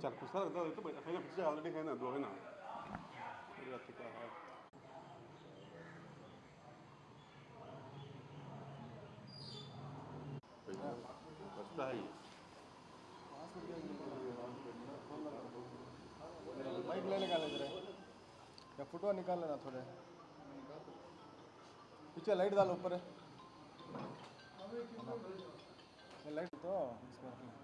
certo sabe no itu banyak hanya bisa already hena dua hena بائک لے نکالے ذرا یا فوٹو نکال لینا تھوڑے پیچھے لائٹ ڈالو اوپر لائٹ تو اس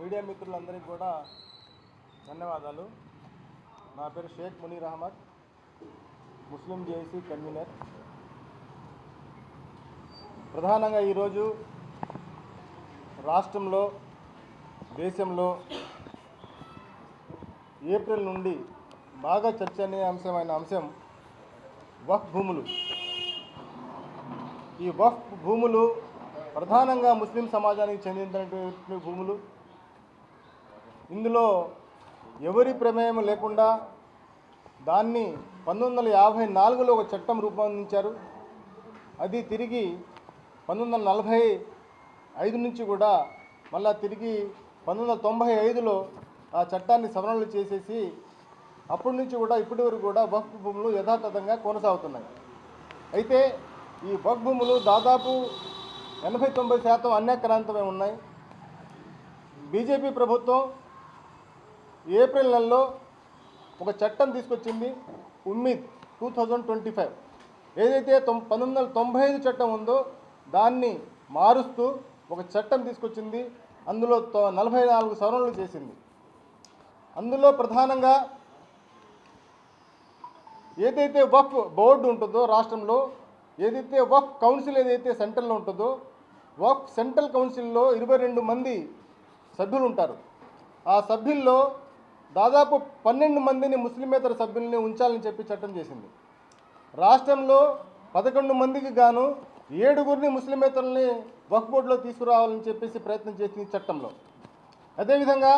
media మిత్రులందరికీ కూడా ధన్యవాదాలు. నా పేరు Sheikh Munir Ahmed Muslim JC convener. ప్రధానంగా ఈరోజు రాష్ట్రంలో దేశంలో ఏప్రిల్ నుండి బాగా చర్చనీయాంశమైన అంశం వఫ్ భూములు. ఈ వఫ్ భూములు ప్రధానంగా ముస్లిం సమాజానికి చెందినటువంటి భూములు. ఇందులో ఎవరి ప్రమేయం లేకుండా దాన్ని పంతొమ్మిది వందల యాభై నాలుగులో ఒక చట్టం రూపొందించారు. అది తిరిగి పంతొమ్మిది వందల నలభై ఐదు నుంచి కూడా మళ్ళా తిరిగి పంతొమ్మిది వందల తొంభై ఐదులో ఆ చట్టాన్ని సవరణలు చేసేసి అప్పటి నుంచి కూడా ఇప్పటి వరకు కూడా వక్ఫ్ భూములు యథాతథంగా కొనసాగుతున్నాయి. అయితే ఈ వక్ఫ్ భూములు దాదాపు ఎనభై తొంభై శాతం అన్యాక్రాంతమే ఉన్నాయి. బీజేపీ ప్రభుత్వం ఏప్రిల్ నెలలో ఒక చట్టం తీసుకొచ్చింది Umeed two thousand twenty five. ఏదైతే తొం పంతొమ్మిది వందల తొంభై ఐదు చట్టం ఉందో దాన్ని మారుస్తూ ఒక చట్టం తీసుకొచ్చింది. అందులో తొ- నలభై నాలుగు సవరణలు చేసింది. అందులో ప్రధానంగా ఏదైతే వఫ్ బోర్డు ఉంటుందో రాష్ట్రంలో ఏదైతే వఫ్ కౌన్సిల్ ఏదైతే సెంట్రల్లో ఉంటుందో వఫ్ సెంట్రల్ కౌన్సిల్లో ఇరవై రెండు మంది సభ్యులు ఉంటారు. ఆ సభ్యుల్లో దాదాపు పన్నెండు మందిని ముస్లిమేతర సభ్యుల్ని ఉంచాలని చెప్పి చట్టం చేసింది. రాష్ట్రంలో పదకొండు మందికి గాను ఏడుగురిని ముస్లిమేతరుల్ని వక్ బోర్డులో తీసుకురావాలని చెప్పేసి ప్రయత్నం చేసింది చట్టంలో. అదేవిధంగా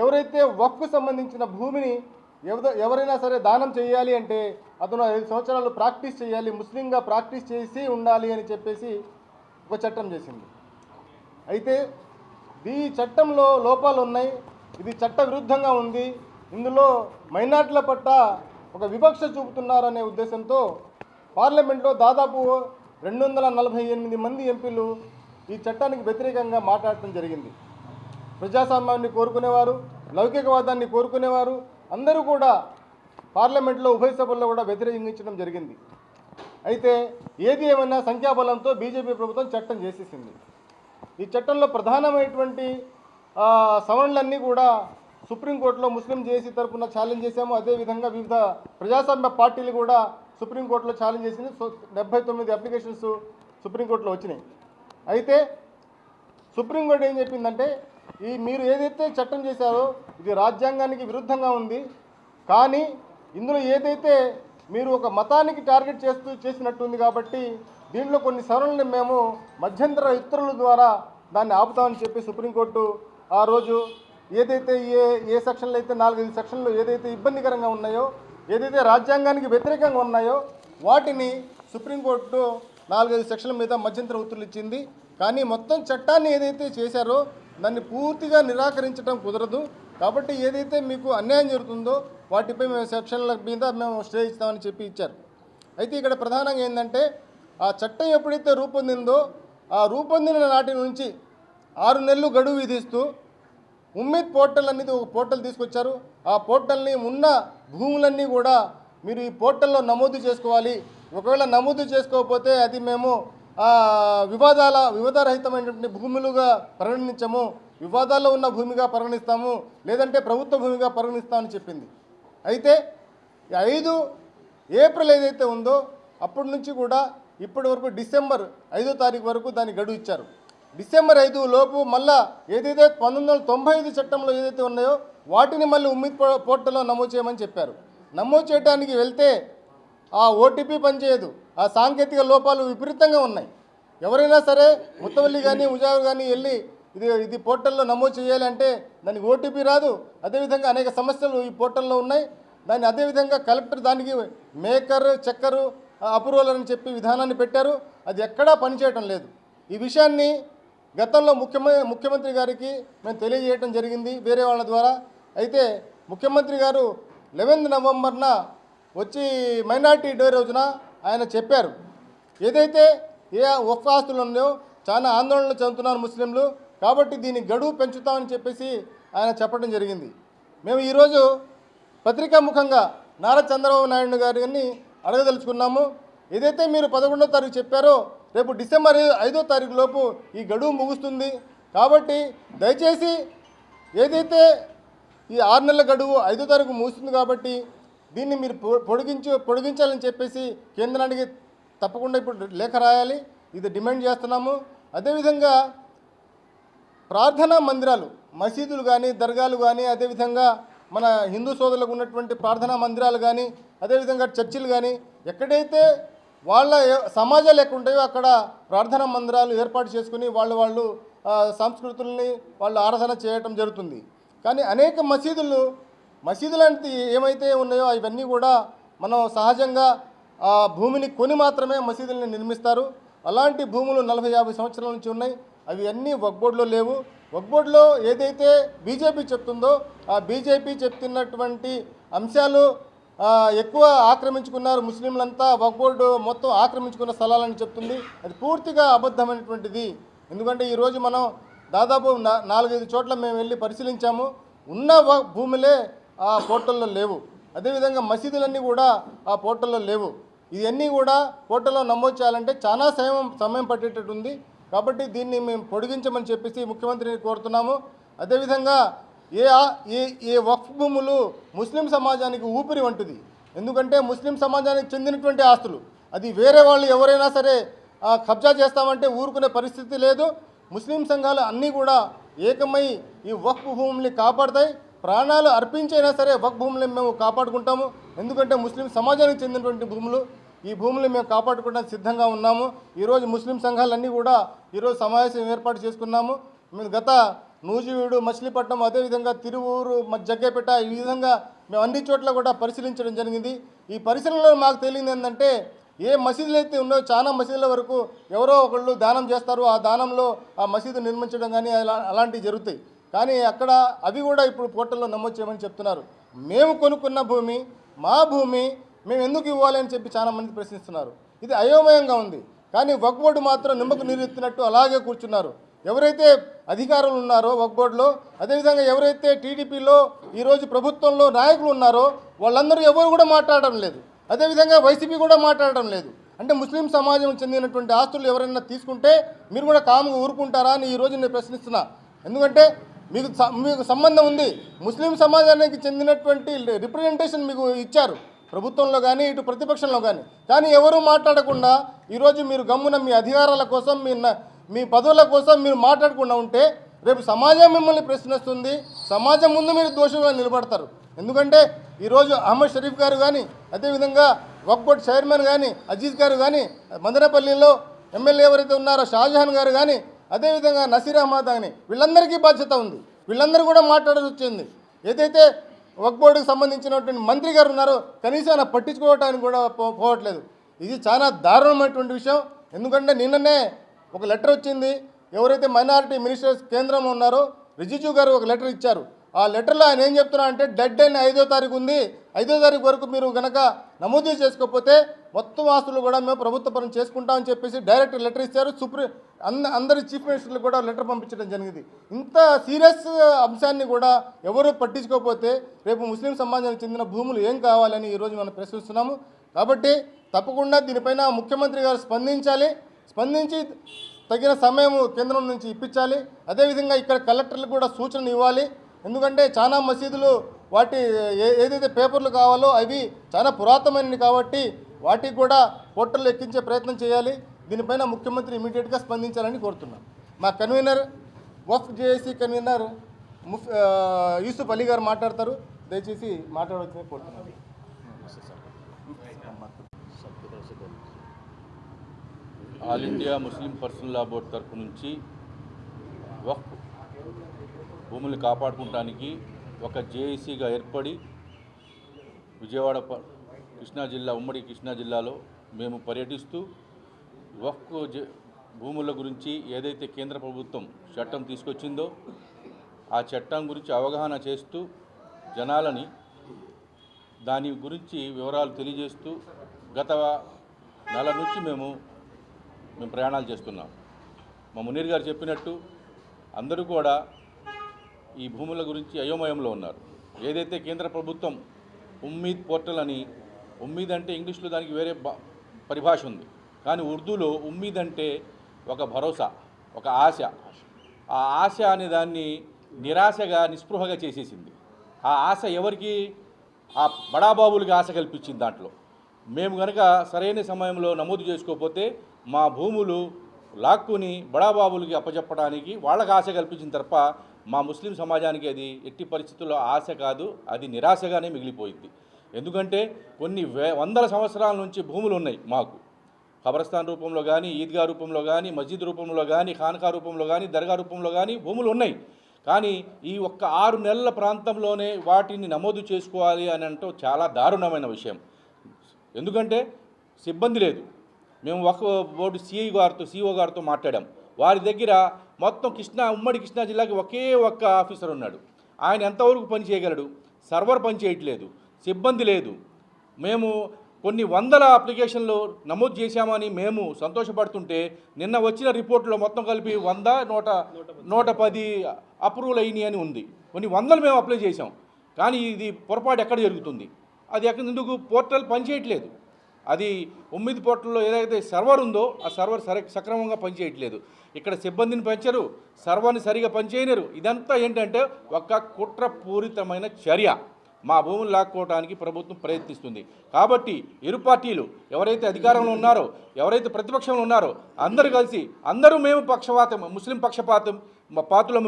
ఎవరైతే వక్కు సంబంధించిన భూమిని ఎవద ఎవరైనా సరే దానం చేయాలి అంటే అతను ఐదు సంవత్సరాలు ప్రాక్టీస్ చేయాలి ముస్లింగా ప్రాక్టీస్ చేసి ఉండాలి అని చెప్పేసి ఒక చట్టం చేసింది. అయితే ఈ చట్టంలో లోపాలు ఉన్నాయి ఇది చట్ట విరుద్ధంగా ఉంది. ఇందులో మైనార్టీల పట్ల ఒక వివక్ష చూపుతున్నారనే ఉద్దేశంతో పార్లమెంట్లో దాదాపు రెండు వందల నలభై ఎనిమిది మంది ఎంపీలు ఈ చట్టానికి వ్యతిరేకంగా మాట్లాడటం జరిగింది. ప్రజాస్వామ్యాన్ని కోరుకునేవారు లౌకికవాదాన్ని కోరుకునేవారు అందరూ కూడా పార్లమెంట్లో ఉభయ సభల్లో కూడా వ్యతిరేకించడం జరిగింది. అయితే ఏది ఏమైనా సంఖ్యాబలంతో బీజేపీ ప్రభుత్వం చట్టం చేసేసింది. ఈ చట్టంలో ప్రధానమైనటువంటి సవరణలన్నీ కూడా సుప్రీంకోర్టులో ముస్లిం జేసీ తరపున ఛాలెంజ్ చేశాము. అదేవిధంగా వివిధ ప్రజాస్వామ్య పార్టీలు కూడా సుప్రీంకోర్టులో ఛాలెంజ్ చేసింది. సో డెబ్బై తొమ్మిది అప్లికేషన్స్ సుప్రీంకోర్టులో వచ్చినాయి. అయితే సుప్రీంకోర్టు ఏం చెప్పిందంటే ఈ మీరు ఏదైతే చట్టం చేశారో ఇది రాజ్యాంగానికి విరుద్ధంగా ఉంది. కానీ ఇందులో ఏదైతే మీరు ఒక మతానికి టార్గెట్ చేస్తూ చేసినట్టుంది కాబట్టి దీంట్లో కొన్ని సవరణలు మేము మధ్యంతర ఇతరుల ద్వారా దాన్ని ఆపుతామని చెప్పి సుప్రీంకోర్టు ఆ రోజు ఏదైతే ఏ ఏ సెక్షన్లు అయితే నాలుగైదు సెక్షన్లు ఏదైతే ఇబ్బందికరంగా ఉన్నాయో ఏదైతే రాజ్యాంగానికి వ్యతిరేకంగా ఉన్నాయో వాటిని సుప్రీంకోర్టు నాలుగైదు సెక్షన్ల మీద మధ్యంతర ఉత్తర్వులు ఇచ్చింది. కానీ మొత్తం చట్టాన్ని ఏదైతే చేశారో దాన్ని పూర్తిగా నిరాకరించడం కుదరదు. కాబట్టి ఏదైతే మీకు అన్యాయం జరుగుతుందో వాటిపై మేము సెక్షన్ల మీద మేము స్టే ఇస్తామని చెప్పి ఇచ్చారు. అయితే ఇక్కడ ప్రధానంగా ఏంటంటే ఆ చట్టం ఎప్పుడైతే రూపొందిందో ఆ రూపొందిన నాటి నుంచి ఆరు నెలలు గడువు విధిస్తూ ఉమ్మీద్ పోర్టల్ అనేది ఒక పోర్టల్ తీసుకొచ్చారు. ఆ పోర్టల్ని ఉన్న భూములన్నీ కూడా మీరు ఈ పోర్టల్లో నమోదు చేసుకోవాలి. ఒకవేళ నమోదు చేసుకోకపోతే అది మేము వివాదాల వివాదరహితమైనటువంటి భూములుగా పరిగణించము. వివాదాల్లో ఉన్న భూమిగా పరిగణిస్తాము. లేదంటే ప్రభుత్వ భూమిగా పరిగణిస్తామని చెప్పింది. అయితే ఐదు ఏప్రిల్ ఏదైతే ఉందో అప్పటి నుంచి కూడా ఇప్పటి వరకు డిసెంబర్ ఐదో తారీఖు వరకు దాన్ని గడువు ఇచ్చారు. డిసెంబర్ ఐదు లోపు మళ్ళా ఏదైతే పంతొమ్మిది వందల తొంభై ఐదు చట్టంలో ఏదైతే ఉన్నాయో వాటిని మళ్ళీ ఉమ్మిద్ పోర్టల్లో నమోదు చేయమని చెప్పారు. నమోదు చేయడానికి వెళ్తే ఆ ఓటీపీ పనిచేయదు. ఆ సాంకేతిక లోపాలు విపరీతంగా ఉన్నాయి. ఎవరైనా సరే ముత్తవల్లి కానీ ఉజావర్ కానీ వెళ్ళి ఇది ఇది పోర్టల్లో నమోదు చేయాలి అంటే దానికి ఓటీపీ రాదు. అదేవిధంగా అనేక సమస్యలు ఈ పోర్టల్లో ఉన్నాయి. దాన్ని అదేవిధంగా కలెక్టర్ దానికి మేకర్ చెక్కరు అప్రూవల్ అని చెప్పి విధానాన్ని పెట్టారు. అది ఎక్కడా పనిచేయటం లేదు. ఈ విషయాన్ని గతంలో ముఖ్యమ ముఖ్యమంత్రి గారికి మేము తెలియజేయడం జరిగింది. వేరే వాళ్ళ ద్వారా. అయితే ముఖ్యమంత్రి గారు లెవెన్త్ నవంబర్న వచ్చి మైనార్టీ డే రోజున ఆయన చెప్పారు. ఏదైతే ఏ ఒక్క ఆస్తులు ఉన్నాయో చాలా ఆందోళనలు చెందుతున్నారు ముస్లింలు. కాబట్టి దీన్ని గడువు పెంచుతామని చెప్పేసి ఆయన చెప్పడం జరిగింది. మేము ఈరోజు పత్రికా ముఖంగా నారా చంద్రబాబు నాయుడు గారిని అడగదలుచుకున్నాము. ఏదైతే మీరు పదకొండో తారీఖు చెప్పారో రేపు డిసెంబర్ ఐదో తారీఖు లోపు ఈ గడువు ముగుస్తుంది. కాబట్టి దయచేసి ఏదైతే ఈ ఆరు నెలల గడువు ఐదో తారీఖు ముగుస్తుంది కాబట్టి దీన్ని మీరు పొ- పొడిగించు పొడిగించాలని చెప్పేసి కేంద్రానికి తప్పకుండా ఇప్పుడు లేఖ రాయాలి. ఇది డిమాండ్ చేస్తున్నాము. అదేవిధంగా ప్రార్థనా మందిరాలు మసీదులు కానీ దర్గాలు కానీ అదేవిధంగా మన హిందూ సోదరులకు ఉన్నటువంటి ప్రార్థనా మందిరాలు కానీ అదేవిధంగా చర్చిలు కానీ ఎక్కడైతే వాళ్ళ సమాజాలు ఎక్కడుంటాయో అక్కడ ప్రార్థనా మందిరాలు ఏర్పాటు చేసుకుని వాళ్ళు వాళ్ళు సంస్కృతుల్ని వాళ్ళు ఆరాధన చేయటం జరుగుతుంది. కానీ అనేక మసీదులు మసీదులు అంటే ఏమైతే ఉన్నాయో ఇవన్నీ కూడా మనం సహజంగా ఆ భూమిని కొని మాత్రమే మసీదుల్ని నిర్మిస్తారు. అలాంటి భూములు నలభై యాభై సంవత్సరాల నుంచి ఉన్నాయి. అవి అన్నీ వగ్బోర్డులో లేవు. వగ్బోర్డులో ఏదైతే బీజేపీ చెప్తుందో ఆ బీజేపీ చెప్తున్నటువంటి అంశాలు ఎక్కువ ఆక్రమించుకున్నారు ముస్లింలంతా. వక్బోర్డు మొత్తం ఆక్రమించుకున్న స్థలాలని చెప్తుంది. అది పూర్తిగా అబద్ధమైనటువంటిది. ఎందుకంటే ఈరోజు మనం దాదాపు నాలుగైదు చోట్ల మేము వెళ్ళి పరిశీలించాము. ఉన్న భూములే ఆ పోర్టల్లో లేవు. అదేవిధంగా మసీదులన్నీ కూడా ఆ పోర్టల్లో లేవు. ఇవన్నీ కూడా పోర్టల్లో నమోదు చేయాలంటే చాలా సమయం సమయం పట్టేటట్టు ఉంది కాబట్టి దీన్ని మేము పొడిగించమని చెప్పేసి ముఖ్యమంత్రిని కోరుతున్నాము. అదేవిధంగా ఏ ఆ- ఏ ఏ వక్ఫ్ భూములు ముస్లిం సమాజానికి ఊపిరి వంటిది. ఎందుకంటే ముస్లిం సమాజానికి చెందినటువంటి ఆస్తులు. అది వేరే వాళ్ళు ఎవరైనా సరే కబ్జా చేస్తామంటే ఊరుకునే పరిస్థితి లేదు. ముస్లిం సంఘాలు అన్నీ కూడా ఏకమై ఈ వక్ఫ్ భూముల్ని కాపాడతాయి. ప్రాణాలు అర్పించైనా సరే వక్ఫ్ భూముల్ని మేము కాపాడుకుంటాము. ఎందుకంటే ముస్లిం సమాజానికి చెందినటువంటి భూములు. ఈ భూములు మేము కాపాడుకోవడానికి సిద్ధంగా ఉన్నాము. ఈరోజు ముస్లిం సంఘాలన్నీ కూడా ఈరోజు సమావేశం ఏర్పాటు చేసుకున్నాము. మేము గత నూజివీడు మచిలీపట్నం అదేవిధంగా తిరువూరు జగ్గేపేట ఈ విధంగా మేము అన్ని చోట్ల కూడా పరిశీలించడం జరిగింది. ఈ పరిశీలనలో మాకు తేలింది ఏంటంటే ఏ మసీదులు అయితే ఉన్నాయో చాలా మసీదుల వరకు ఎవరో ఒకళ్ళు దానం చేస్తారు. ఆ దానంలో ఆ మసీదు నిర్మించడం కానీ అలా అలాంటివి జరుగుతాయి. కానీ అక్కడ అవి కూడా ఇప్పుడు పోర్టల్లో నమోదు చేయమని చెప్తున్నారు. మేము కొనుక్కున్న భూమి మా భూమి మేము ఎందుకు ఇవ్వాలి అని చెప్పి చాలా మంది ప్రశ్నిస్తున్నారు. ఇది అయోమయంగా ఉంది. కానీ వక్బోర్డు మాత్రం నిమ్మకు నీరెత్తినట్టు అలాగే కూర్చున్నారు. ఎవరైతే అధికారులు ఉన్నారో వక్ బోర్డులో అదేవిధంగా ఎవరైతే టీడీపీలో ఈరోజు ప్రభుత్వంలో నాయకులు ఉన్నారో వాళ్ళందరూ ఎవరు కూడా మాట్లాడడం లేదు. అదేవిధంగా వైసీపీ కూడా మాట్లాడడం లేదు. అంటే ముస్లిం సమాజం చెందినటువంటి ఆస్తులు ఎవరైనా తీసుకుంటే మీరు కూడా కాముగా ఊరుకుంటారా అని ఈరోజు నేను ప్రశ్నిస్తున్నా. ఎందుకంటే మీకు మీకు సంబంధం ఉంది. ముస్లిం సమాజానికి చెందినటువంటి రిప్రజెంటేషన్ మీకు ఇచ్చారు. ప్రభుత్వంలో కానీ ఇటు ప్రతిపక్షంలో కానీ కానీ ఎవరూ మాట్లాడకుండా ఈరోజు మీరు గమ్మున మీ అధికారాల కోసం మీ మీ పదవుల కోసం మీరు మాట్లాడకుండా ఉంటే రేపు సమాజం మిమ్మల్ని ప్రశ్నిస్తుంది. సమాజం ముందు మీరు దోషులుగా నిలబడతారు. ఎందుకంటే ఈరోజు అహ్మద్ షరీఫ్ గారు కానీ అదేవిధంగా వక్బోర్డ్ చైర్మన్ కానీ అజీజ్ గారు కానీ మదనపల్లిలో ఎమ్మెల్యే ఎవరైతే ఉన్నారో షాజహాన్ గారు కానీ అదేవిధంగా నసీర్ అహ్మద్ కానీ వీళ్ళందరికీ బాధ్యత ఉంది. వీళ్ళందరూ కూడా మాట్లాడాల్సి వచ్చింది. ఏదైతే వక్బోర్డుకు సంబంధించినటువంటి మంత్రి గారు ఉన్నారో కనీసం ఆయన పట్టించుకోవటానికి కూడా పోవట్లేదు. ఇది చాలా దారుణమైనటువంటి విషయం. ఎందుకంటే నిన్ననే ఒక లెటర్ వచ్చింది. ఎవరైతే మైనారిటీ మినిస్టర్స్ కేంద్రంలో ఉన్నారో రిజిజు గారు ఒక లెటర్ ఇచ్చారు. ఆ లెటర్లో ఆయన ఏం చెప్తున్నా అంటే డెడ్ అని ఐదో తారీఖు ఉంది. ఐదో తారీఖు వరకు మీరు కనుక నమోదు చేసుకోకపోతే మొత్తం ఆస్తులు కూడా మేము ప్రభుత్వ పరం చేసుకుంటామని చెప్పేసి డైరెక్ట్ లెటర్ ఇచ్చారు. సుప్రీం అంద అందరి చీఫ్ మినిస్టర్లకు కూడా లెటర్ పంపించడం జరిగింది. ఇంత సీరియస్ అంశాన్ని కూడా ఎవరు పట్టించుకోకపోతే రేపు ముస్లిం సమాజానికి చెందిన భూములు ఏం కావాలని ఈరోజు మనం ప్రశ్నిస్తున్నాము. కాబట్టి తప్పకుండా దీనిపైన ముఖ్యమంత్రి గారు స్పందించాలి. స్పందించి తగిన సమయం కేంద్రం నుంచి ఇప్పించాలి. అదేవిధంగా ఇక్కడ కలెక్టర్లకు కూడా సూచనలు ఇవ్వాలి. ఎందుకంటే చాలా మసీదులు వాటి ఏ- ఏదైతే పేపర్లు కావాలో అవి చాలా పురాతనమైనవి కాబట్టి వాటికి కూడా పోర్టల్ ఎక్కించే ప్రయత్నం చేయాలి. దీనిపైన ముఖ్యమంత్రి ఇమీడియట్గా స్పందించాలని కోరుతున్నాం. మా కన్వీనర్ వఫ్ జేఏసీ కన్వీనర్ ముఫ్ యూసుఫ్ అలీ గారు మాట్లాడతారు. దయచేసి మాట్లాడవచ్చని కోరుతున్నాను all India Muslim personal law board తరఫు నుంచి వక్ఫ్ భూములు కాపాడుకోవడానికి ఒక జేఏసీగా ఏర్పడి విజయవాడ కృష్ణా జిల్లా ఉమ్మడి కృష్ణా జిల్లాలో మేము పర్యటిస్తూ వక్ఫ్ జ- భూముల గురించి ఏదైతే కేంద్ర ప్రభుత్వం చట్టం తీసుకొచ్చిందో ఆ చట్టం గురించి అవగాహన చేస్తూ జనాలని దాని గురించి వివరాలు తెలియజేస్తూ గత నెల నుంచి మేము మేము ప్రయాణాలు చేస్తున్నాం. మా మునీర్ గారు చెప్పినట్టు అందరూ కూడా ఈ భూముల గురించి అయోమయంలో ఉన్నారు. ఏదైతే కేంద్ర ప్రభుత్వం ఉమ్మీద్ పోర్టల్ అని ఉమ్మీద్ అంటే ఇంగ్లీష్లో దానికి వేరే పరిభాష ఉంది. కానీ ఉర్దూలో ఉమ్మీద్ అంటే ఒక భరోసా ఒక ఆశ. ఆ ఆశ అనే దాన్ని నిరాశగా నిస్పృహగా చేసేసింది. ఆ ఆశ ఎవరికి? ఆ బడాబాబులకి ఆశ కల్పించింది దాంట్లో. మేము కనుక సరైన సమయంలో నమోదు చేసుకోకపోతే మా భూములు లాక్కుని బడాబాబులకి అప్పచెప్పడానికి వాళ్ళకి ఆశ కల్పించిన తప్ప మా ముస్లిం సమాజానికి అది ఎట్టి పరిస్థితుల్లో ఆశ కాదు అది నిరాశగానే మిగిలిపోయింది. ఎందుకంటే కొన్ని వే వందల సంవత్సరాల నుంచి భూములు ఉన్నాయి మాకు. ఖబరస్థాన్ రూపంలో కానీ ఈద్గా రూపంలో కానీ మస్జిద్ రూపంలో కానీ ఖాన్కా రూపంలో కానీ దర్గా రూపంలో కానీ భూములు ఉన్నాయి. కానీ ఈ ఒక్క ఆరు నెలల ప్రాంతంలోనే వాటిని నమోదు చేసుకోవాలి అని అంటూ చాలా దారుణమైన విషయం. ఎందుకంటే సిబ్బంది లేదు. మేము ఒక బోర్డు సిఐ గారితో సిఓ గారితో మాట్లాడాం. వారి దగ్గర మొత్తం కృష్ణా ఉమ్మడి కృష్ణా జిల్లాకి ఒకే ఒక్క ఆఫీసర్ ఉన్నాడు. ఆయన ఎంతవరకు పని చేయగలడు? సర్వర్ పని చేయట్లేదు. సిబ్బంది లేదు. మేము కొన్ని వందల అప్లికేషన్లు నమోదు చేశామని మేము సంతోషపడుతుంటే నిన్న వచ్చిన రిపోర్ట్లో మొత్తం కలిపి వంద నూట నూట పది అప్రూవల్ అయినాయి అని ఉంది. కొన్ని వందలు మేము అప్లై చేశాం. కానీ ఇది పొరపాటు ఎక్కడ జరుగుతుంది? అది ఎక్కడ ఎందుకు? పోర్టల్ పనిచేయట్లేదు అది ఉమ్మిది పోర్టల్లో ఏదైతే సర్వర్ ఉందో ఆ సర్వర్ సరి సక్రమంగా పనిచేయట్లేదు. ఇక్కడ సిబ్బందిని పెంచరు సర్వర్ని సరిగా పనిచేయలేరు ఇదంతా ఏంటంటే ఒక కుట్రపూరితమైన చర్య. మా భూములు లాక్కోవడానికి ప్రభుత్వం ప్రయత్నిస్తుంది. కాబట్టి ఇరు పార్టీలు ఎవరైతే అధికారంలో ఉన్నారో ఎవరైతే ప్రతిపక్షంలో ఉన్నారో అందరూ కలిసి అందరూ మేము పక్షపాతం ముస్లిం పక్షపాతం మా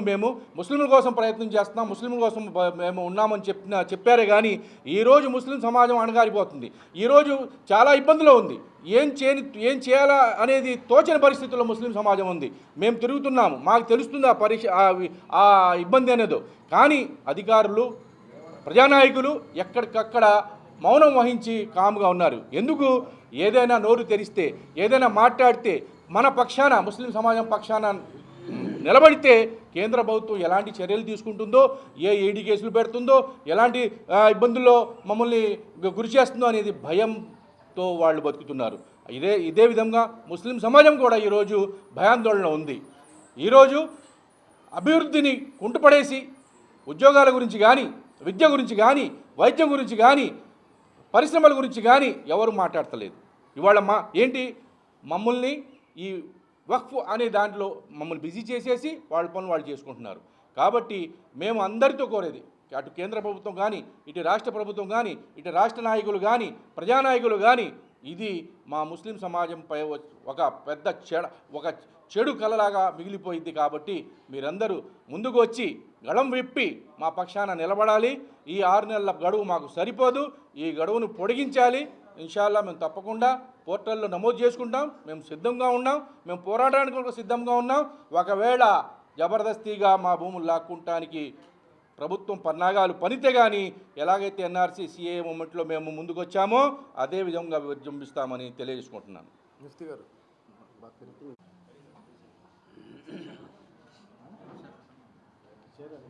మేము ముస్లింల కోసం ప్రయత్నం చేస్తున్నాం ముస్లింల కోసం మేము ఉన్నామని చెప్పిన చెప్పారే కానీ ఈరోజు ముస్లిం సమాజం అణగారిపోతుంది. ఈరోజు చాలా ఇబ్బందిలో ఉంది. ఏం చేయని ఏం చేయాలా అనేది తోచని పరిస్థితుల్లో ముస్లిం సమాజం ఉంది. మేము తిరుగుతున్నాము. మాకు తెలుస్తుంది ఆ పరీక్ష ఆ ఆ ఇబ్బంది అనేదో. కానీ అధికారులు ప్రజానాయకులు ఎక్కడికక్కడ మౌనం వహించి కాముగా ఉన్నారు. ఎందుకు? ఏదైనా నోరు తెరిస్తే ఏదైనా మాట్లాడితే మన పక్షాన ముస్లిం సమాజం పక్షాన నిలబడితే కేంద్ర ప్రభుత్వం ఎలాంటి చర్యలు తీసుకుంటుందో ఏ ఏడి కేసులు పెడుతుందో ఎలాంటి ఇబ్బందుల్లో మమ్మల్ని గురి చేస్తుందో అనేది భయంతో వాళ్ళు బతుకుతున్నారు. ఇదే ఇదే విధంగా ముస్లిం సమాజం కూడా ఈరోజు భయాందోళన ఉంది. ఈరోజు అభివృద్ధిని కుంటుపడేసి ఉద్యోగాల గురించి కానీ విద్య గురించి కానీ వైద్యం గురించి కానీ పరిశ్రమల గురించి కానీ ఎవరు మాట్లాడతలేదు. ఇవాళ మా ఏంటి? మమ్మల్ని ఈ వక్ఫ్ అనే దాంట్లో మమ్మల్ని బిజీ చేసేసి వాళ్ళ పనులు వాళ్ళు చేసుకుంటున్నారు. కాబట్టి మేము అందరితో కోరేది అటు కేంద్ర ప్రభుత్వం కానీ ఇటు రాష్ట్ర ప్రభుత్వం కానీ ఇటు రాష్ట్ర నాయకులు కానీ ప్రజానాయకులు కానీ ఇది మా ముస్లిం సమాజంపై ఒక పెద్ద చెడ ఒక చెడు కలలాగా మిగిలిపోయింది కాబట్టి మీరందరూ ముందుకు వచ్చి గళం విప్పి మా పక్షాన నిలబడాలి. ఈ ఆరు నెలల గడువు మాకు సరిపోదు. ఈ గడువును పొడిగించాలి. ఇన్షాల్లా మేము తప్పకుండా పోర్టల్లో నమోదు చేసుకుంటాం. మేము సిద్ధంగా ఉన్నాం. మేము పోరాడడానికి కూడా సిద్ధంగా ఉన్నాం. ఒకవేళ జబర్దస్తిగా మా భూములు లాక్కుంటానికి ప్రభుత్వం పన్నాగాలు పనితే కానీ ఎలాగైతే ఎన్ఆర్సీ సిఏ మూమెంట్లో మేము ముందుకు వచ్చామో అదే విధంగా విజృంభిస్తామని తెలియజేసుకుంటున్నాను. ముఫ్తీ గారు. బోల్దాం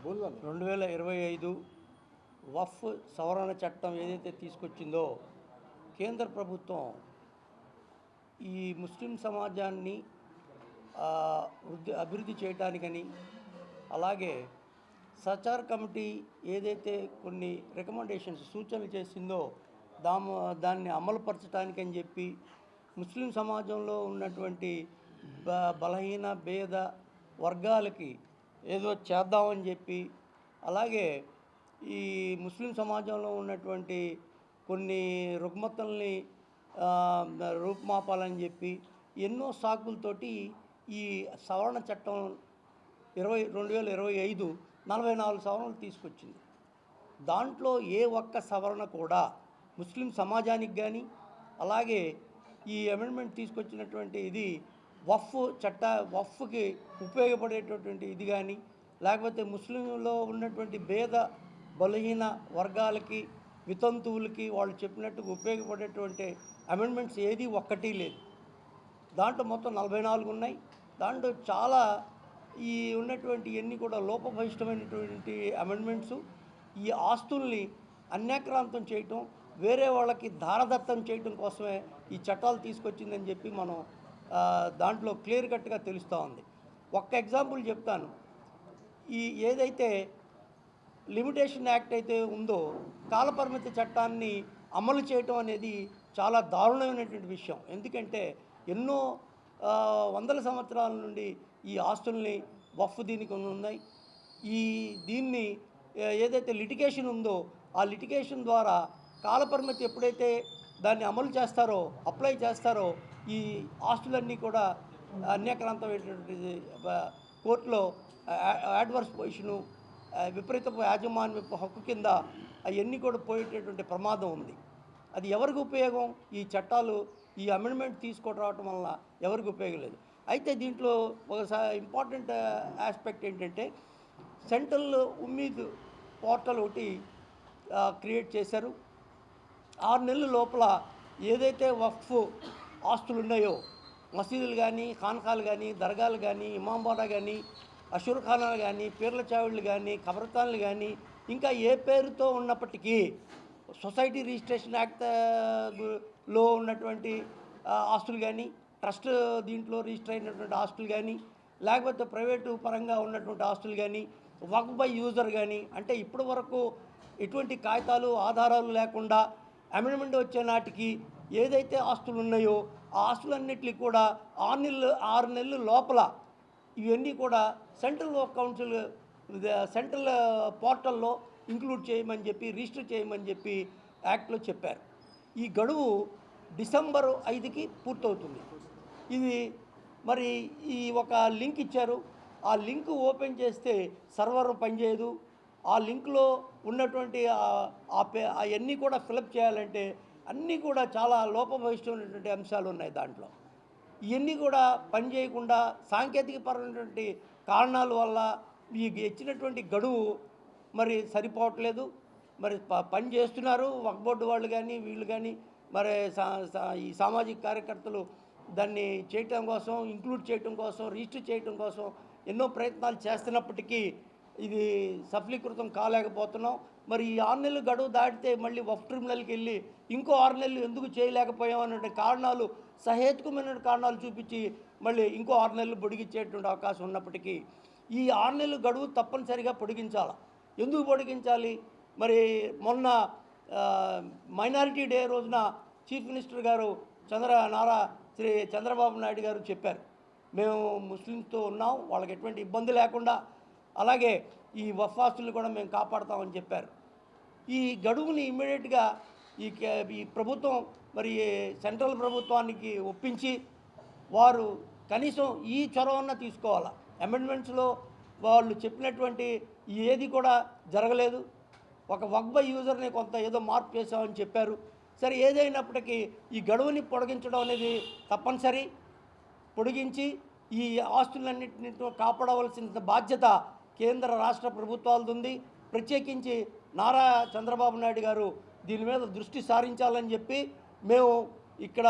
రెండు వేల ఇరవై ఐదు వఫ్ సవరణ చట్టం ఏదైతే తీసుకొచ్చిందో కేంద్ర ప్రభుత్వం ఈ ముస్లిం సమాజాన్ని వృద్ధి అభివృద్ధి చేయడానికని అలాగే సచార్ కమిటీ ఏదైతే కొన్ని రికమెండేషన్స్ సూచనలు చేసిందో దాము దాన్ని అమలుపరచడానికని చెప్పి ముస్లిం సమాజంలో ఉన్నటువంటి బ బలహీన భేద వర్గాలకి ఏదో చేద్దామని చెప్పి అలాగే ఈ ముస్లిం సమాజంలో ఉన్నటువంటి కొన్ని రుగ్మతల్ని రూపుమాపాలని చెప్పి ఎన్నో సాకులతోటి ఈ సవరణ చట్టం ఇరవై రెండు వేల ఇరవై ఐదు నలభై నాలుగు సవరణలు తీసుకొచ్చింది. దాంట్లో ఏ ఒక్క సవరణ కూడా ముస్లిం సమాజానికి కానీ అలాగే ఈ అమెండ్మెంట్ తీసుకొచ్చినటువంటి ఇది వఫ్ చట్ట వఫ్కి ఉపయోగపడేటటువంటి ఇది కానీ లేకపోతే ముస్లింలో ఉన్నటువంటి భేద బలహీన వర్గాలకి వితంతువులకి వాళ్ళు చెప్పినట్టుగా ఉపయోగపడేటువంటి అమెండ్మెంట్స్ ఏది ఒక్కటి లేదు. దాంట్లో మొత్తం నలభై నాలుగు ఉన్నాయి. దాంట్లో చాలా ఈ ఉన్నటువంటి ఎన్ని కూడా లోపభయిష్టమైనటువంటి అమెండ్మెంట్స్ ఈ ఆస్తుల్ని అన్యాక్రాంతం చేయటం వేరే వాళ్ళకి దారదత్తం చేయటం కోసమే ఈ చట్టాలు తీసుకొచ్చిందని చెప్పి మనం దాంట్లో క్లియర్ కట్గా తెలుస్తూ ఉంది. ఒక్క ఎగ్జాంపుల్ చెప్తాను. ఈ ఏదైతే లిమిటేషన్ యాక్ట్ అయితే ఉందో కాలపరిమితి చట్టాన్ని అమలు చేయటం అనేది చాలా దారుణమైనటువంటి విషయం. ఎందుకంటే ఎన్నో వందల సంవత్సరాల నుండి ఈ ఆస్తుల్ని వఫ్ దీనికి ఉన్నాయి. ఈ దీన్ని ఏదైతే లిటిగేషన్ ఉందో ఆ లిటిగేషన్ ద్వారా కాలపరిమితి ఎప్పుడైతే దాన్ని అమలు చేస్తారో అప్లై చేస్తారో ఈ ఆస్తులన్నీ కూడా అన్యాక్రాంతమైనటువంటి కోర్టులో యాడ్వర్స్ పొజిషను విపరీత విపరీతపు యాజమాన్యపు హక్కు కింద అవన్నీ కూడా పోయేటటువంటి ప్రమాదం ఉంది. అది ఎవరికి ఉపయోగం? ఈ చట్టాలు ఈ అమెండ్మెంట్ తీసుకొని రావటం వల్ల ఎవరికి ఉపయోగం లేదు. అయితే దీంట్లో ఒకసారి ఇంపార్టెంట్ ఆస్పెక్ట్ ఏంటంటే సెంట్రల్ ఉమ్మీద్ పోర్టల్ ఒకటి క్రియేట్ చేశారు. ఆరు నెలల లోపల ఏదైతే వక్ఫ్ ఆస్తులు ఉన్నాయో మసీదులు కానీ ఖాన్ఖాలు కానీ దర్గాలు కానీ ఇమాంబాడా కానీ అషుర్ఖానాలు కానీ పీర్ల చావిళ్ళు కానీ కబరతాన్లు కానీ ఇంకా ఏ పేరుతో ఉన్నప్పటికీ సొసైటీ రిజిస్ట్రేషన్ యాక్ట్లో ఉన్నటువంటి ఆస్తులు కానీ ట్రస్ట్ దీంట్లో రిజిస్టర్ అయినటువంటి ఆస్తులు కానీ లేకపోతే ప్రైవేటు పరంగా ఉన్నటువంటి ఆస్తులు కానీ వర్క్ బై యూజర్ కానీ అంటే ఇప్పటి వరకు ఎటువంటి కాగితాలు ఆధారాలు లేకుండా అమెండ్మెంట్ వచ్చే నాటికి ఏదైతే ఆస్తులు ఉన్నాయో ఆ ఆస్తులన్నిటికీ కూడా ఆరు నెలలు ఆరు నెలలు లోపల ఇవన్నీ కూడా సెంట్రల్ కౌన్సిల్ సెంట్రల్ పోర్టల్లో ఇంక్లూడ్ చేయమని చెప్పి రిజిస్టర్ చేయమని చెప్పి యాక్ట్లో చెప్పారు. ఈ గడువు డిసెంబర్ ఐదుకి పూర్తవుతుంది. ఇది మరి ఈ ఒక లింక్ ఇచ్చారు. ఆ లింక్ ఓపెన్ చేస్తే సర్వర్ పనిచేయదు. ఆ లింక్లో ఉన్నటువంటి ఆ పే అవన్నీ కూడా ఫిలప్ చేయాలంటే అన్నీ కూడా చాలా లోపభవిష్టమైనటువంటి అంశాలు ఉన్నాయి దాంట్లో. ఇవన్నీ కూడా పని చేయకుండా సాంకేతిక పరమైనటువంటి కారణాల వల్ల ఈ ఇచ్చినటువంటి గడువు మరి సరిపోవట్లేదు. మరి ప- పని చేస్తున్నారు వక్ బోర్డు వాళ్ళు కానీ వీళ్ళు కానీ మరి సా- సా- ఈ సామాజిక కార్యకర్తలు దాన్ని చేయటం కోసం ఇంక్లూడ్ చేయటం కోసం రిజిస్టర్ చేయటం కోసం ఎన్నో ప్రయత్నాలు చేస్తున్నప్పటికీ ఇది సఫలీకృతం కాలేకపోతున్నాం. మరి ఈ ఆరు నెలలు గడువు దాటితే మళ్ళీ వఫ్ ట్రిబ్యునల్కి వెళ్ళి ఇంకో ఆరు నెలలు ఎందుకు చేయలేకపోయాం అనే కారణాలు సహేతుకమైన కారణాలు చూపించి మళ్ళీ ఇంకో ఆరు నెలలు పొడిగించేటువంటి అవకాశం ఉన్నప్పటికీ ఈ ఆరు నెలలు గడువు తప్పనిసరిగా పొడిగించాలి? ఎందుకు పొడిగించాలి? మరి మొన్న మైనారిటీ డే రోజున చీఫ్ మినిస్టర్ గారు చంద్ర నారా శ్రీ చంద్రబాబు నాయుడు గారు చెప్పారు. మేము ముస్లింస్తో ఉన్నాం వాళ్ళకి ఎటువంటి ఇబ్బంది లేకుండా అలాగే ఈ వఫాస్తులు కూడా మేము కాపాడుతామని చెప్పారు. ఈ గడువుని ఇమ్మీడియట్గా ఈ ఈ ప్రభుత్వం మరి సెంట్రల్ ప్రభుత్వానికి ఒప్పించి వారు కనీసం ఈ చొరవన్న తీసుకోవాలా. అమెండ్మెంట్స్లో వాళ్ళు చెప్పినటువంటి ఏది కూడా జరగలేదు. ఒక వక్ బై యూజర్ని కొంత ఏదో మార్పు చేసామని చెప్పారు. సరే ఏదైనప్పటికీ ఈ గడువుని పొడిగించడం అనేది తప్పనిసరి. పొడిగించి ఈ ఆస్తులన్నింటినీ కాపాడవలసిన బాధ్యత కేంద్ర రాష్ట్ర ప్రభుత్వాలది ఉంది ప్రత్యేకించి నారా చంద్రబాబు నాయుడు గారు దీని మీద దృష్టి సారించాలని చెప్పి మేము ఇక్కడ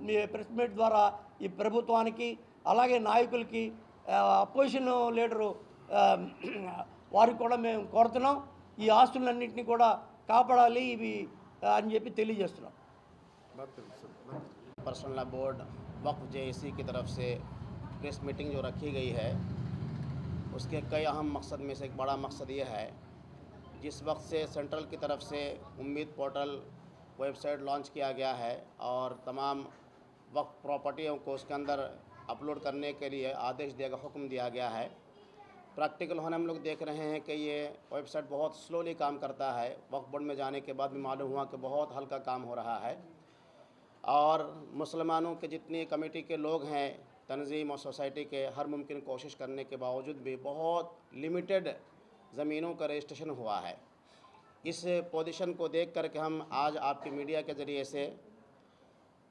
మీ ప్రెస్ మీట్ ద్వారా ఈ ప్రభుత్వానికి అలాగే నాయకులకి అపోజిషన్ లీడరు ఆ, వారికి కూడా మేము కోరుతున్నాం ఈ ఆస్తులన్నింటినీ కూడా కాపాడాలి ఇవి ఆ, అని చెప్పి తెలియజేస్తున్నాం बात करें सर बात करें। पर्सनल लॉ बोर्ड वक्फ जे की तरफ से प्रेस मीटिंग जो रखी गई है اس کے کئی اہم مقصد میں سے ایک بڑا مقصد یہ ہے، جس وقت سے سینٹرل کی طرف سے امید پورٹل ویب سائٹ لانچ کیا گیا ہے اور تمام وقف پراپرٹیوں کو اس کے اندر اپلوڈ کرنے کے لیے آدیش دے کا حکم دیا گیا ہے۔ پریکٹیکل ہونے ہم لوگ دیکھ رہے ہیں کہ یہ ویب سائٹ بہت سلولی کام کرتا ہے۔ وقف بورڈ میں جانے کے بعد بھی معلوم ہوا کہ بہت ہلکا کام ہو رہا ہے۔ اور مسلمانوں کے جتنی کمیٹی کے لوگ ہیں تنظیم اور سوسائٹی کے ہر ممکن کوشش کرنے کے باوجود بھی بہت لمیٹڈ زمینوں کا رجسٹریشن ہوا ہے۔ اس پوزیشن کو دیکھ کر کے ہم آج آپ کی میڈیا کے ذریعے سے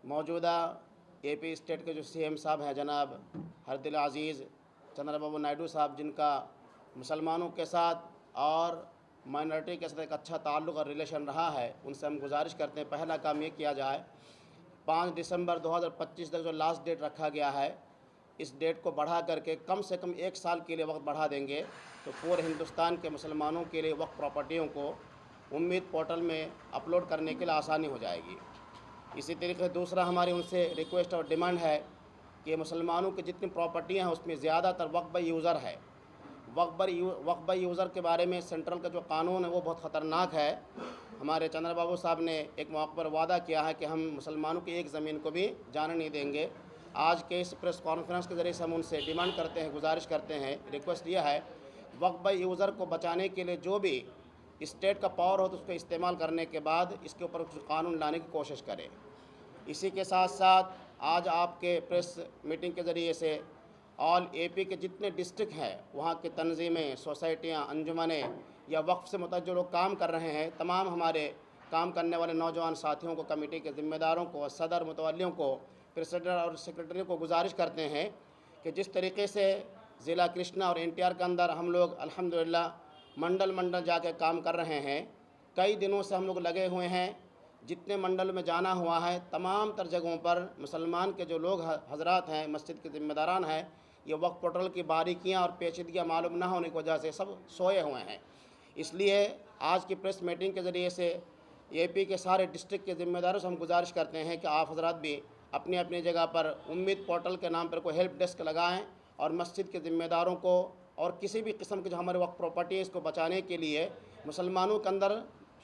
موجودہ اے پی اسٹیٹ کے جو سی ایم صاحب ہیں جناب حردل عزیز چندر بابو نائیڈو صاحب، جن کا مسلمانوں کے ساتھ اور مائنورٹی کے ساتھ ایک اچھا تعلق اور ریلیشن رہا ہے، ان سے ہم گزارش کرتے ہیں، پہلا کام یہ کیا جائے پانچ دسمبر دو ہزار پچیس تک جو لاسٹ ڈیٹ رکھا گیا ہے، اس ڈیٹ کو بڑھا کر کے کم سے کم ایک سال کے لیے وقت بڑھا دیں گے۔ تو پورے ہندوستان کے مسلمانوں کے لیے وقت پراپرٹیوں کو امید پورٹل میں اپلوڈ کرنے کے لیے آسانی ہو جائے گی۔ اسی طریقے سے دوسرا ہماری ان سے ریکویسٹ اور ڈیمانڈ ہے کہ مسلمانوں کی جتنی پراپرٹیاں ہیں، اس میں زیادہ تر وقت بائی یوزر ہے۔ وقت بائی یوزر کے بارے میں سینٹرل کا جو قانون ہے، وہ بہت خطرناک ہے۔ ہمارے چندر بابو صاحب نے ایک موقع پر وعدہ کیا ہے کہ ہم مسلمانوں کی ایک زمین کو بھی جانے نہیں دیں گے۔ آج کے اس پریس کانفرنس کے ذریعے سے ہم ان سے ڈیمانڈ کرتے ہیں، گزارش کرتے ہیں۔ ریکویسٹ یہ ہے، وقت بائی یوزر کو بچانے کے لیے جو بھی اسٹیٹ کا پاور ہو تو اس کو استعمال کرنے کے بعد اس کے اوپر کچھ قانون لانے کی کوشش کرے اسی کے ساتھ ساتھ آج آپ کے پریس میٹنگ کے ذریعے سے آل اے پی کے جتنے ڈسٹرک ہیں، وہاں کی تنظیمیں، سوسائٹیاں، انجمنیں یا وقف سے متعلق جو لوگ کام کر رہے ہیں، تمام ہمارے کام کرنے والے نوجوان ساتھیوں کو، کمیٹی کے ذمہ داروں کو، صدر، متولیوں کو پریسیڈر اور سیکرٹری کو گزارش کرتے ہیں کہ جس طریقے سے ضلع کرشنا اور این ٹی آر کے اندر ہم لوگ الحمدللہ منڈل منڈل جا کے کام کر رہے ہیں۔ کئی دنوں سے ہم لوگ لگے ہوئے ہیں، جتنے منڈل میں جانا ہوا ہے، تمام تر جگہوں پر مسلمان کے جو لوگ حضرات ہیں، مسجد کے ذمہ داران ہیں، یہ وقت پورٹل کی باریکیاں اور پیچیدگیاں معلوم نہ ہونے کی وجہ سے سب سوئے ہوئے ہیں۔ اس لیے آج کی پریس میٹنگ کے ذریعے سے اے پی کے سارے ڈسٹرک کے ذمہ داروں سے ہم گزارش کرتے ہیں کہ آپ حضرات بھی اپنی اپنی جگہ پر امید پورٹل کے نام پر کوئی ہیلپ ڈیسک لگائیں اور مسجد کے ذمہ داروں کو اور کسی بھی قسم کے جو ہمارے وقت پراپرٹی ہے اس کو بچانے کے لیے مسلمانوں کے اندر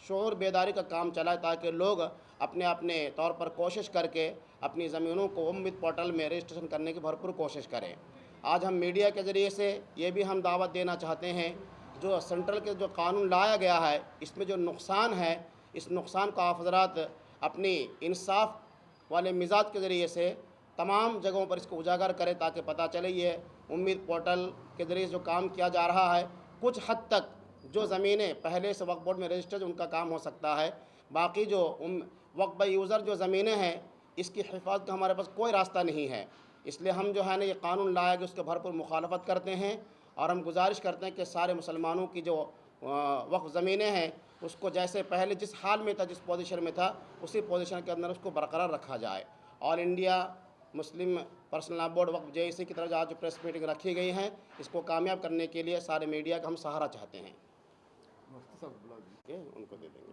شعور بیداری کا کام چلائے تاکہ لوگ اپنے اپنے طور پر کوشش کر کے اپنی زمینوں کو امید پورٹل میں رجسٹریشن کرنے کی بھرپور کوشش کریں۔ آج ہم میڈیا کے ذریعے سے یہ بھی ہم دعوت دینا چاہتے ہیں جو سنٹرل کے جو قانون لایا گیا ہے، اس میں جو نقصان ہے، اس نقصان کو آپ حضرات اپنی انصاف والے مزاج کے ذریعے سے تمام جگہوں پر اس کو اجاگر کرے تاکہ پتہ چلے یہ امید پورٹل کے ذریعے جو کام کیا جا رہا ہے، کچھ حد تک جو زمینیں پہلے سے وقت بورڈ میں رجسٹر ان کا کام ہو سکتا ہے۔ باقی جو وقت بائی یوزر جو زمینیں ہیں، اس کی حفاظت کا ہمارے پاس کوئی راستہ نہیں ہے۔ اس لیے ہم جو ہے نا، یہ قانون لایا کہ اس کے بھرپور مخالفت کرتے ہیں۔ اور ہم گزارش کرتے ہیں کہ سارے مسلمانوں کی جو وقف زمینیں ہیں اس کو جیسے پہلے جس حال میں تھا جس پوزیشن میں تھا اسی پوزیشن کے اندر اس کو برقرار رکھا جائے۔ آل انڈیا مسلم پرسنل بورڈ وقف جے سی کی طرف آج جو پریس میٹنگ رکھی گئی ہیں اس کو کامیاب کرنے کے لیے سارے میڈیا کا ہم سہارا چاہتے ہیں۔ ان کو دے دیں گے۔